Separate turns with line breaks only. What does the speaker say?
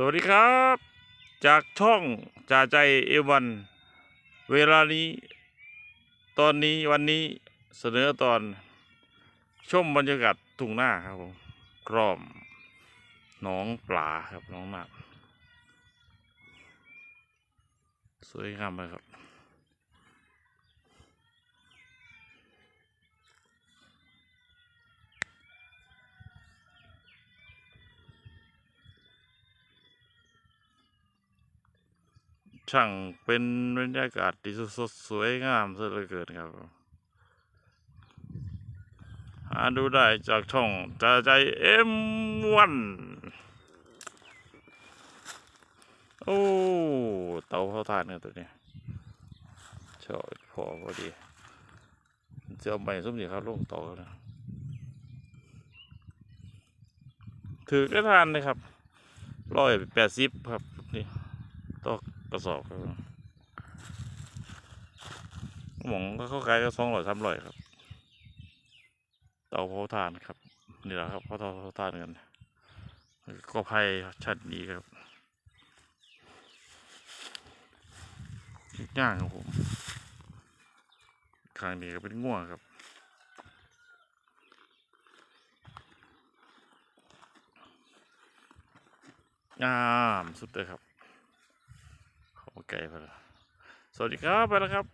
สวัสดีครับ จากช่องจ่าใจเอวัน เวลานี้ ตอนนี้วันนี้เสนอตอน ชมบรรยากาศทุ่งหน้าครับผมกรอมหนองปลาครับน้องน้ำสวยงามเลยครับ ช่างเป็นบรรยากาศที่สดสวยงามซะเหลือเกินครับหาดูได้จากช่องจ่าใจเอ็มวันโอ้ เตาเผาถ่านเนี่ยตัวนี้ชอบพอพอดีเจ้าใหม่สมด็จครับลงเตาแล้วนะถือกระทานเลยครับร้อยแปดสิบครับนี่ตอก กระสอบครับหมองก็เข้าขายก็สองร้อยสามร้อยครับเตาเผาถ่านครับนี่แหละครับเผาเตาเผาถ่านกันก็ไผ่ชั้นนี้ครับย่างครับผมข้างนี้ก็เป็นง่วงครับงามสุดเลยครับ โอเคไปแล้วสวัสดีครับไปแล้วครับ